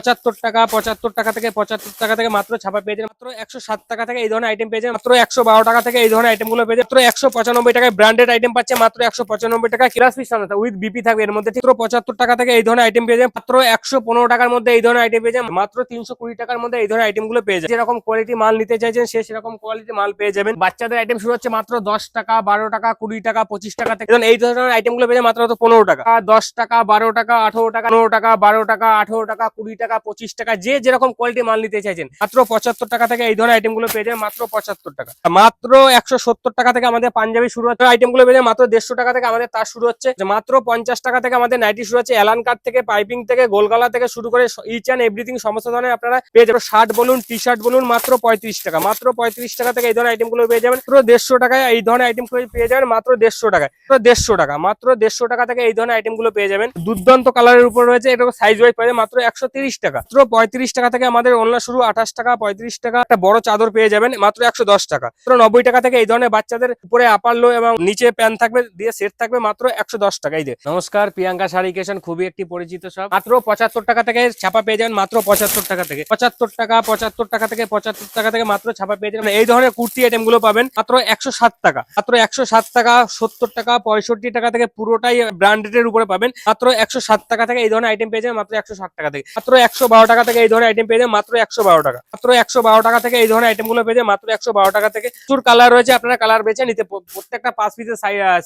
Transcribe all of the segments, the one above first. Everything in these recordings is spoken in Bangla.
পঁচাত্তর টাকা পঁচাত্তর টাকা থেকে পঁচাত্তর টাকা থেকে মাত্র ছাপা পেয়ে যাবেন। মাত্র একশো সাত টাকা থেকে এই ধরনের আইটেম পেয়ে যাবেন। মাত্র একশো বারো টাকা থেকে এই ধরনের আইটেমগুলো পেয়ে মাত্র একশো পঁচানব্বই টাকায় ব্র্যান্ডেড আইটেম পাচ্ছে, মাত্র একশো পঁচানব্বই টাকা ক্লাস পিস উইথ বিপি থাকবে এর মধ্যে। মাত্র পঁচাত্তর টাকা থেকে এই ধরনের আইটেম পেয়ে যাবেন। মাত্র একশো পনেরো টাকার মধ্যে এই ধরনের আইটেম পেয়ে যাবেন। মাত্র তিনশো কুড়ি টাকার মধ্যে এই ধরনের আইটেমগুলো পেয়ে যাবেন। যেরকম কোয়ালিটি মাল নিতে চাইছেন, সে সেরকম কোয়ালিটি মাল পেয়ে যাবেন। বাচ্চাদের আইটেম শুরু হচ্ছে মাত্র দশ টাকা, বারো টাকা, কুড়ি টাকা, পঁচিশ টাকা থেকে। এই ধরনের আইটেমগুলো পেয়ে মাত্র পনেরো টাকা। দশ টাকা, বারো টাকা, আঠারো টাকা, পনেরো টাকা, বারো টাকা, আঠারো টাকা, কুড়ি টাকা পঁচিশ টাকা, যে যেরকম কোয়ালিটি মাল নিতে চাইছেন, মাত্র পঁচাত্তর টাকা থেকে এই ধরনের আইটেমগুলো পেয়ে যাবেন মাত্র পঁচাত্তর টাকা। মাত্র একশো সত্তর টাকা থেকে আমাদের পাঞ্জাবি শুরু হচ্ছে আইটেমগুলো পেয়ে মাত্র দেড়শো টাকা থেকে আমাদের তার শুরু হচ্ছে। মাত্র পঞ্চাশ টাকা থেকে আমাদের নাইটি শুরু হচ্ছে এলান কাট থেকে পাইপিং থেকে গোলগালা থেকে শুরু করে ইচ অ্যান্ড এভরিথিং সমস্ত ধরনের আপনারা পেয়ে যাবেন। শার্ট বলুন টি শার্ট বলুন, মাত্র পঁয়ত্রিশ টাকা, মাত্র পঁয়ত্রিশ টাকা থেকে এই ধরনের আইটেমগুলো পেয়ে যাবেন। পুরো দেড়শো টাকায় এই ধরনের আইটেমগুলো পেয়ে যাবেন, মাত্র দেড়শো টাকায় পুরো দেড়শো টাকা, মাত্র দেড়শো টাকা থেকে এই ধরনের আইটেমগুলো পেয়ে যাবেন। দুর্দান্ত কালারের উপর রয়েছে এটা সাইজ ওয়াইজ যাবেন, মাত্র একশো টাকা। মাত্র পঁয়ত্রিশ টাকা থেকে আমাদের অন্য শুরু আঠাশ টাকা, পঁয়ত্রিশ টাকা একটা বড় চাদর পেয়ে যাবেন, মাত্র একশো দশ টাকা। মাত্র নব্বই টাকা থেকে এই ধরনের বাচ্চাদের উপরে আপার লো এবং নিচে প্যান্ট থাকবে, দিয়ে সেট থাকবে মাত্র একশো দশ টাকা। এই যে, নমস্কার, প্রিয়াঙ্কা শাড়ি কেশন খুবই একটি পরিচিত সব মাত্র পঁচাত্তর টাকা থেকে ছাপা পেয়ে যাবেন, মাত্র পঁচাত্তর টাকা থেকে। পঁচাত্তর টাকা পঁচাত্তর টাকা থেকে পঁচাত্তর টাকা থেকে মাত্র ছাপা পেয়ে যাবেন। এই ধরনের কুর্তি আইটেমগুলো পাবেন, মাত্র একশো সাত টাকা। মাত্র একশো সাত টাকা, সত্তর টাকা, পঁয়ষট্টি টাকা থেকে পুরোটাই ব্র্যান্ডেড এর উপরে পাবেন, মাত্র একশো সাত টাকা থেকে এই ধরনের আইটেম পেয়ে যাবেন, মাত্র একশো ষাট টাকা থেকে। মাত্র একশো বারো টাকা থেকে এই ধরনের আইটেম পেয়ে যাবেন, মাত্র একশো বারো টাকা। মাত্র একশো বারো টাকা থেকে এই ধরনের আইটেমগুলো পেয়ে যাবেন, মাত্র একশো বারো টাকা থেকে। প্রচুর কালার রয়েছে, আপনারা কালার বেছে নিতে প্রত্যেকটা পাঁচ পিসের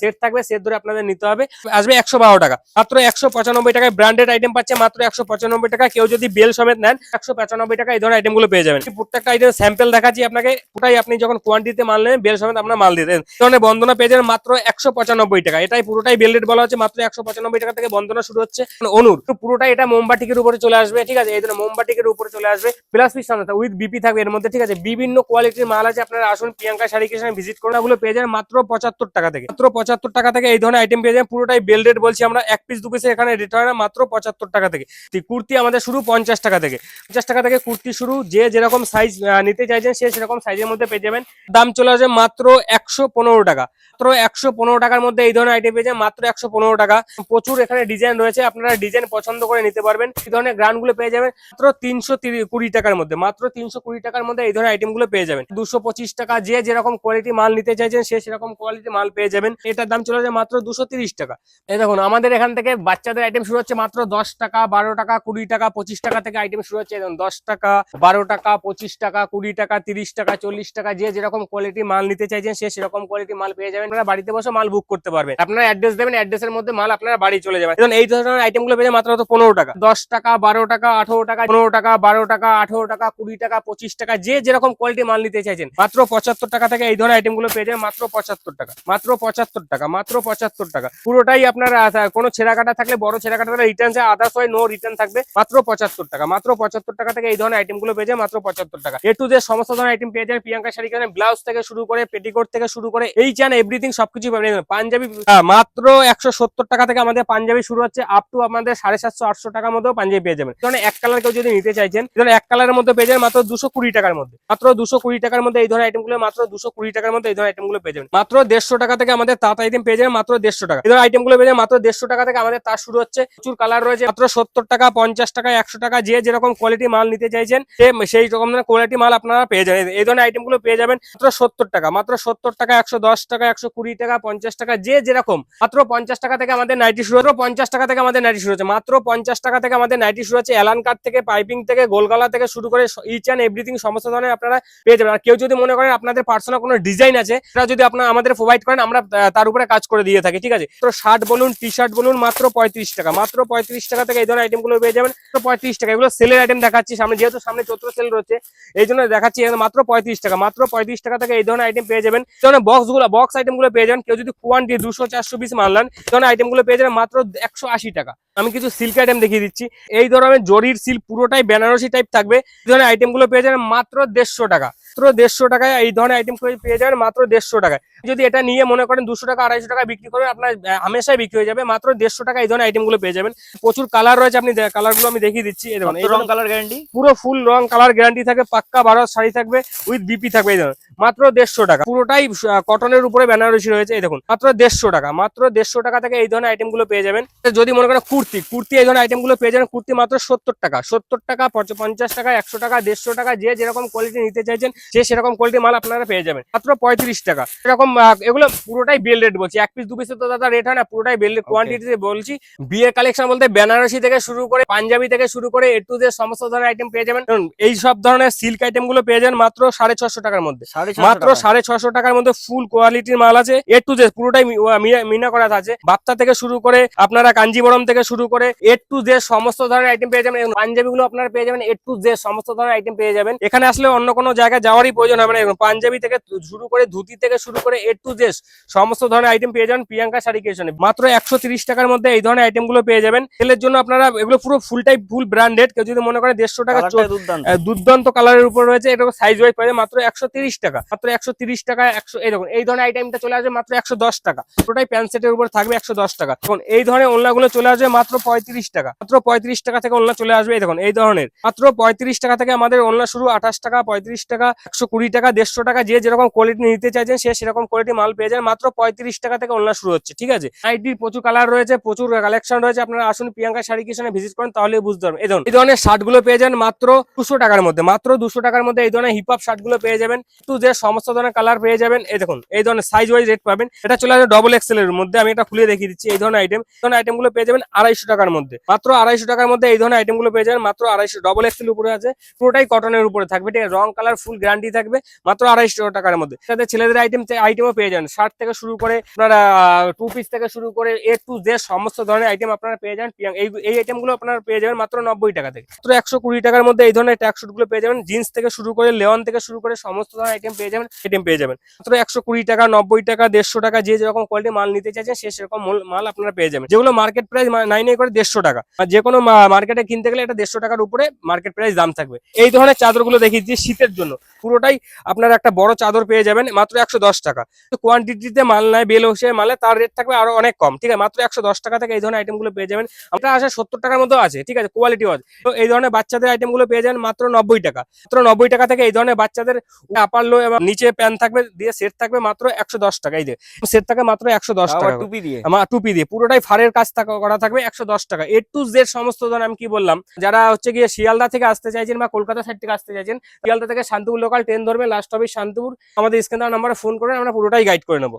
সেট থাকবে সেট ধরে আপনাদের নিতে হবে। আসবে একশো বারো টাকা। মাত্র একশো পঁচানব্বই টাকায় ব্র্যান্ডেড আইটেম পাচ্ছে, মাত্র একশো পঁচানব্বই টাকা। কেউ যদি বেল সমেত নেন, একশো পঁচানব্বই টাকা এই ধরনের আইটেমগুলো পেয়ে যাবেন। প্রত্যেকটা আইটেম স্যাম্পল দেখাচ্ছি আপনাকে। পুরাই আপনি যখন কোয়ান্টিতে মাল নেন বেল সমেত আপনার মাল দিতেন ধরনের বন্দনা পেয়ে যাবেন, মাত্র একশো পঁচানব্বই টাকা। এটাই পুরোটাই বেল রেট বলা হচ্ছে, মাত্র একশো পঁচানব্বই টাকা থেকে বন্দনা শুরু হচ্ছে। অনুর, পুরোটাই এটা মোমবাটিকের উপরে চলে আসবে। ঠিক আছে, এই ধরনের মোমবাটিকের উপরে চলে আসবে। প্লাস পিস উইথ বিপি থাকবে। এর মধ্যে ঠিক আছে, বিভিন্ন কোয়ালিটির মাল আছে, আপনারা আসুন প্রিয়াঙ্কা শাড়ি কিষানে ভিজিট করুন। ওগুলো পেয়ে যাবেন মাত্র পঁচাত্তর টাকা থেকে। মাত্র পঁচাত্তর টাকা থেকে এই ধরনের আইটেম পেয়ে যাবেন পুরোটাই বেল বলছি আমরা, এক পিস দু পিসে এখানে রেট হয় না, মাত্র পঁচাত্তর টাকা থেকে। কুর্তি আমাদের শুরু পঞ্চাশ টাকা থেকে। পঞ্চাশ টাকা থেকে কুর্তি শুরু, যে যেরকম সাইজ নিতে চাইছেন, সে সেরকম সাইজের মধ্যে পেয়ে যাবেন। দাম চলে আসবে মাত্র একশো পনেরো টাকা। মাত্র একশো পনেরো টাকার মধ্যে এই ধরনের আইটেম পেয়ে যাবেন মাত্র একশো পনেরো টাকা। প্রচুর এখানে ডিজাইন রয়েছে, আপনারা ডিজাইন পছন্দ করে নিতে পারবেন। এই ধরনের গ্রাউন্ডগুলো পেয়ে যাবেন মাত্র তিনশো কুড়ি টাকার মধ্যে, মাত্র তিনশো কুড়ি টাকার মধ্যে এই ধরনের আইটেমগুলো পেয়ে যাবেন। দুশো পঁচিশ টাকা যে যেরকম কোয়ালিটি মাল নিতে চাইছেন, সে সেরকম কোয়ালিটি মাল পেয়ে যাবেন। এটার দাম চলে যায় মাত্র দুশো টাকা। এই দেখুন, আমাদের এখান থেকে বাচ্চাদের আইটেম শুরু হচ্ছে মাত্র দশ টাকা, বারো টাকা, কুড়ি টাকা, পঁচিশ টাকা থেকে আইটেম শুরু হচ্ছে। দশ টাকা, বারো টাকা, পঁচিশ টাকা, কুড়ি টাকা, তিরিশ টাকা, চল্লিশ টাকা, যে যেরকম কোয়ালিটি মাল নিতে চাইছেন, সে সেরকম কোয়ালিটি মাল পেয়ে যাবেন। আপনারা বাড়িতে বসে মাল বুক করতে পারবেন। আপনারা অ্যাড্রেস দেবেন অ্যাড্রেসের মধ্যে মাল আপনারা বাড়ি চলে যাবেন। এই ধরনের আইটেমগুলো পেয়ে মাত্র পনেরো টাকা। দশ টাকা, বারো টাকা আঠারো টাকা, পনেরো টাকা, বারো টাকা, আঠারো টাকা, কুড়ি টাকা, পঁচিশ টাকা, যে যেরকম কোয়ালিটি মাল নিতে চাইছেন। মাত্র পঁচাত্তর টাকা থেকে এই ধরনের আইটেমগুলো পেয়ে যাবেন মাত্র পঁচাত্তর টাকা, মাত্র পঁচাত্তর টাকা, মাত্র পঁচাত্তর টাকা। পুরোটাই আপনার কোনো ছেঁড়া কাটা থাকলে, বড় ছেঁড়া কাটা রিটার্ন আদার্স হয় নো রিটার্ন থাকবে, মাত্র পঁচাত্তর টাকা, মাত্র পঁচাত্তর টাকা থেকে এই ধরনের আইটেমগুলো পেয়ে যাবেন মাত্র পঁচাত্তর টাকা। এ টু যে সমস্ত ধরনের আইটেম পেয়ে যাবেন, প্রিয়াঙ্কা শাড়ি কেন ব্লাউজ থেকে শুরু করে পেটিকোট থেকে শুরু করে, এই চান এভরিথিং সবকিছু পাঞ্জাবি মাত্র একশো সত্তর টাকা থেকে আমাদের পাঞ্জাবি শুরু হচ্ছে আপ টু আমাদের সাড়ে সাতশো, আটশো টাকার মধ্যেও পাঞ্জাবি পেয়ে যাবেন। ধরনের এক কালার কেউ যদি নিতে চাইছেন এই এক কালারের মধ্যে পেয়ে মাত্র দুশো কুড়ি টাকার মধ্যে। মাত্র দুশো কুড়ি টাকার মধ্যে এই ধরনের আইটেমগুলো, মাত্র দুশো কুড়ি টাকার মধ্যে এই ধরনের আইটেমগুলো পেয়ে যাবেন। মাত্র দেড়শো টাকা থেকে আমাদের তাঁত আইটেম পেয়ে যাবেন মাত্র দেড়শো টাকা। এই ধরনের আইটেমগুলো পেয়ে মাত্র দেড়শো টাকা থেকে আমাদের তার শুরু হচ্ছে। প্রচুর কালার রয়েছে, মাত্র সত্তর টাকা, পঞ্চাশ টাকা, একশো টাকা, যে যেরকম কোয়ালিটি মাল নিতে চাইছেন সেই রকম ধরনের কোয়ালিটি মাল আপনারা পেয়ে যাবেন। এই ধরনের আইটেমগুলো পেয়ে যাবেন মাত্র সত্তর টাকা। মাত্র সত্তর টাকা, একশো দশ টাকা, একশো কুড়ি টাকা, পঞ্চাশ টাকা, যে যেরকম, মাত্র পঞ্চাশ টাকা থেকে আমাদের নাইটি শুরু হচ্ছে। পঞ্চাশ টাকা থেকে আমাদের নাইটি শুরু হচ্ছে। মাত্র পঞ্চাশ টাকা থেকে আমাদের নাইটি শুরু হচ্ছে এলান কাট থেকে পাইপিং থেকে, গোলগলা থেকে শুরু করে ইচ অ্যান্ড এভরিথিং সমস্ত ধরনের আপনারা পেয়ে যাবেন। আর কেউ যদি মনে করেন আপনাদের পার্সোনাল কোনো ডিজাইন আছে সেটা যদি আপনারা আমাদের প্রোভাইড করেন, আমরা তার উপরে কাজ করে দিয়ে থাকি, ঠিক আছে? তো শার্ট বলুন টি শার্ট বলুন, মাত্র পঁয়ত্রিশ টাকা, মাত্র পঁয়ত্রিশ টাকা থেকে এই ধরনের আইটেমগুলো পেয়ে যাবেন। তো পঁয়ত্রিশ টাকা, এগুলো সেলের আইটেম দেখাচ্ছি, সামনে যেহেতু সামনে চৈত্র সেল রয়েছে, এই জন্য দেখাচ্ছি মাত্র পঁয়ত্রিশ টাকা, মাত্র পঁয়ত্রিশ টাকা থেকে এই ধরনের আইটেম পেয়ে যাবেন। যেমন ধরনের বক্সগুলো বক্স আইটেমগুলো পেয়ে যাবেন, কেউ যদি কোয়ান্টি দুশো, চারশো পিস মানলেন ধরনের আইটেমগুলো পেয়ে যাবেন মাত্র একশো আশি টাকা। আমি কিছু সিল্ক আইটেম দেখিয়ে দিচ্ছি। এই ধরনের জরির সিল পুরোটাই বেনারসি টাইপ থাকবে। এই ধরনের আইটেমগুলো পেয়ে যাবেন মাত্র দেড়শো টাকা। মাত্র দেড়শো টাকায় এই ধরনের আইটেম পেয়ে যাবেন মাত্র দেড়শো টাকায়। যদি এটা নিয়ে মনে করেন দুশো টাকা আড়াইশো টাকা বিক্রি করেন আপনার হামেশাই বিক্রি হয়ে যাবে মাত্র দেড়শো টাকা এই ধরনের আইটেমগুলো পেয়ে যাবেন। প্রচুর কালার রয়েছে আপনি কালারগুলো আমি দেখিয়ে দিচ্ছি এই এই রং কালার গ্যারান্টি পুরো ফুল রং কালার গ্যারান্টি থাকে পাক্কা বারো শাড়ি থাকবে উইথ বিপি থাকবে এই ধরনের মাত্র দেড়শো টাকা। পুরোটাই কটনের উপরে বেনারসি রয়েছে এই দেখুন মাত্র দেড়শো টাকা মাত্র দেড়শো টাকা থেকে এই ধরনের আইটেমগুলো পেয়ে যাবেন। যদি মনে করেন কুর্তি কুর্তি এই ধরনের আইটেমগুলো পেয়ে যাবেন কুর্তি মাত্র সত্তর টাকা সত্তর টাকা পঞ্চাশ টাকা একশো টাকা দেড়শো টাকা যে যেরকম কোয়ালিটি নিতে চাইছেন সে সেরকম কোয়ালিটি মাল আপনারা পেয়ে যাবেন। মাত্র পঁয়ত্রিশ টাকা। এরকম এগুলো পুরোটাই বেল রেট বলছি। এক পিস দু পিসে তো দাদা রেট হয় না পুরোটাই বেল কোয়ান্টিটিতে বলছি। বিয়ের কালেকশন বলতে বেনারসি থেকে শুরু করে পাঞ্জাবি থেকে শুরু করে এ টু যে সমস্ত ধরনের আইটেম পেয়ে যাবেন। এই সব ধরনের সিল্ক আইটেমগুলো পেয়ে যাবেন মাত্র সাড়ে ছশো টাকার মধ্যে। মাত্র সাড়ে ছশো টাকার মধ্যে ফুল কোয়ালিটির মাল আছে। এ টু জেড পুরোটাই মিনা- করা আছে। বাপ্তা থেকে শুরু করে আপনারা কাঞ্জিবরম থেকে শুরু করে এ টু জেড সমস্ত ধরনের আইটেম পেয়ে যাবেন। পাঞ্জাবি গুলো আপনারা পেয়ে যাবেন এ টু জেড সমস্ত ধরনের আইটেম পেয়ে যাবেন। এখানে আসলে অন্য কোনো জায়গায় যাওয়ারই প্রয়োজন হবে না। পাঞ্জাবি থেকে শুরু করে ধুতি থেকে শুরু করে এ টু জেড সমস্ত ধরনের আইটেম পেয়ে যাবেন প্রিয়াঙ্কা শাড়ি কেশনে মাত্র একশো তিরিশ টাকার মধ্যে এই ধরনের আইটেমগুলো পেয়ে যাবেন। তেলের জন্য আপনারা এগুলো পুরো ফুল টাইপ ফুল ব্র্যান্ডেড কেউ যদি মনে করে দেড়শো টাকা দুর্দান্ত। কালারের উপর রয়েছে এটা সাইজ ওয়াইজ পাবে মাত্র একশো তিরিশ টাকা মাত্র একশো টাকা একশো এই দেখুন এই ধরনের আইটেমটা চলে আসবে মাত্র একশো দশ টাকা। পুরোটাই প্যান্ট সেটের উপর থাকবে একশো দশ টাকা। এখন এই ধরনের ওনলাগুলো চলে আসবে মাত্র পঁয়ত্রিশ টাকা। মাত্র পঁয়ত্রিশ টাকা থেকে ওনলা চলে আসবে এই দেখুন এই ধরনের। মাত্র পঁয়ত্রিশ টাকা থেকে আমাদের ওনলা শুরু আঠাশ টাকা পঁয়ত্রিশ টাকা। একশো কুড়ি টাকা, দেড়শো টাকা, যে যেরকম কোয়ালিটি নিতে চাইছেন, সে সেরকম কোয়ালিটি মাল পেয়ে যান। মাত্র পঁয়ত্রিশ টাকা থেকে ওনলা শুরু হচ্ছে, ঠিক আছে? নাইটির প্রচুর কালার রয়েছে, প্রচুর কালেকশন রয়েছে। আপনারা আসুন প্রিয়াঙ্কা শাড়ি কিষণে ভিজিট করেন তাহলে বুঝতে পারবেন। এই ধরুন, এই ধরনের শার্টগুলো পেয়ে যান মাত্র দুশো টাকার মধ্যে, মাত্র দুশো টাকার মধ্যে এই ধরনের হিপ হপ শার্টগুলো পেয়ে যাবেন। একটু যে সমস্ত ধরনের কালার পেয়ে যাবেন, এই দেখুন, এই ধরনের সাইজ ওয়াইজ রেট পাবেন। এটা চলে আসবে ডবল এক্সেল এর মধ্যে, আমি এটা খুলে দেখিয়ে দিচ্ছি, এই ধরনের আইটেম এই ধরনের আইটেমগুলো পেয়ে যাবেন আড়াইশো টাকার মধ্যে। মাত্র আড়াইশো টাকার মধ্যে এই ধরনের আইটেমগুলো পেয়ে যাবেন, মাত্র আড়াইশো ডবল এক্সেল উপরে আছে, পুরোটাই কটনের উপরে থাকবে, ঠিক আছে? রং কালার ফুল গ্যারান্টি থাকবে মাত্র আড়াইশো টাকার মধ্যে। সাথে ছেলেদের আইটেম আইটেমও পেয়ে যাবেন শার্ট থেকে শুরু করে আপনারা টু পিস থেকে শুরু করে এ টু জে সমস্ত ধরনের আইটেম আপনারা পেয়ে যান। এই এই আইটেমগুলো আপনারা পেয়ে যাবেন মাত্র নব্বই টাকা থেকে। মাত্র একশো কুড়ি টাকার মধ্যে এই ধরনের ট্যাক শুটগুলো পেয়ে যাবেন। জিন্স থেকে শুরু করে লেওয়ান থেকে শুরু করে সমস্ত ধরনের আইটেম পেয়ে যাবেন আইটেম পেয়ে যাবেন। মাত্র একশো কুড়ি টাকা, নব্বই টাকা, দেড়শো টাকা, যে যেরকম কোয়ালিটি মাল নিতে চাইছেন, সে সেরকম মূল- আপনারা পেয়ে যাবেন। যেগুলো মার্কেট প্রাইস নাই নাই করে দেড়শো টাকা। যে কোনো মার্কেটে কিনতে গেলে এটা দেড়শো টাকার উপরে মার্কেট প্রাইস দাম থাকবে। এই ধরনের চাদরগুলো দেখিয়েছি শীতের জন্য। পুরোটাই আপনারা একটা বড় চাদর পেয়ে যাবেন মাত্র একশো দশ টাকা। কোয়ান্টিটিতে মাল নেয় বেল হোসে মালে তার রেট থাকবে আরও অনেক কম ঠিক আছে? মাত্র একশো দশ টাকা থেকে এই ধরনের আইটেমগুলো পেয়ে যাবেন। আপনার আসে সত্তর টাকার মতো আছে ঠিক আছে? কোয়ালিটি আছে। তো এই ধরনের বাচ্চাদের আইটেমগুলো পেয়ে যাবেন মাত্র নব্বই টাকা। মাত্র নব্বই টাকা থেকে এই ধরনের বাচ্চাদের আপার লো এবং নিচে প্যান্ট থাকবে দিয়ে সেট থাকবে মাত্র একশো দশ টাকা এই যে। সেট থাকে মাত্র একশো দশ টাকা। টুপি দিয়ে। আমার টুপি দিয়ে পুরোটাই ফারের কাজ করা থাকবে একশো দশ টাকা। এ টু জেড সমস্ত ধরনের আমি কি বললাম যারা হচ্ছে গিয়ে শিয়ালদা থেকে আসতে চাইছেন বা কলকাতা সাইড থেকে আসতে চাইছেন শিয়ালদা থেকে শান্তিপুর লোকাল ট্রেন ধরবে লাস্ট হবে শান্তিপুর। আমাদের স্ক্যান নাম্বারে ফোন করে আমরা পুরোটাই গাইড করে নেব।